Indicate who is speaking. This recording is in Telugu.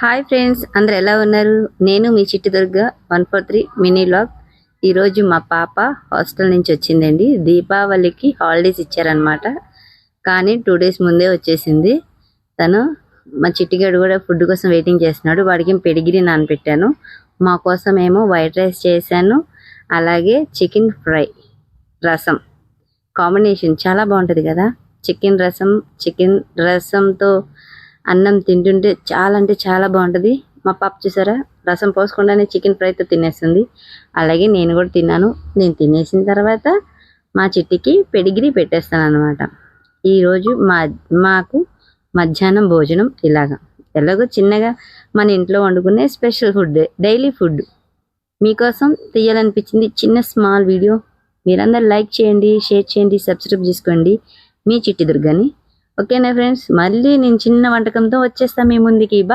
Speaker 1: హాయ్ ఫ్రెండ్స్ అందరు ఎలా ఉన్నారు? నేను మీ Chitti Durga one four three mini vlog. ఈరోజు మా పాప హాస్టల్ నుంచి వచ్చిందండి. దీపావళికి హాలిడేస్ ఇచ్చారనమాట కానీ టూ డేస్ ముందే వచ్చేసింది. తను మా చిట్టిగాడు కూడా ఫుడ్ కోసం వెయిటింగ్ చేస్తున్నాడు. వాడికి పెడిగిరి నానపెట్టాను మా కోసం ఏమో వైట్ రైస్ చేశాను. అలాగే చికెన్ ఫ్రై రసం. కాంబినేషన్ చాలా బాగుంటుంది కదా. చికెన్ రసం చికెన్ రసంతో అన్నం తింటుంటే చాలా అంటే చాలా బాగుంటుంది. మా పాప చూసారా? రసం పోసుకుండానే చికెన్ ఫ్రైతో తినేస్తుంది. అలాగే నేను కూడా తిన్నాను. నేను తినేసిన తర్వాత మా చిట్టికి పెడిగిరి పెట్టేస్తాను అనమాట ఈరోజు మా మాకు మధ్యాహ్నం భోజనం ఇలాగా. ఎలాగో చిన్నగా మన ఇంట్లో వండుకునే స్పెషల్ ఫుడ్ డైలీ ఫుడ్. మీకోసం తీయాలనిపించింది చిన్న స్మాల్ వీడియో. మీరందరూ లైక్ చేయండి షేర్ చేయండి సబ్స్క్రైబ్ చేసుకోండి. మీ చిట్టి దుర్గని. ఓకేనా ఫ్రెండ్స్? మళ్ళీ నేను చిన్న వంటకంతో వచ్చేస్తాను మీ ముందుకి. బా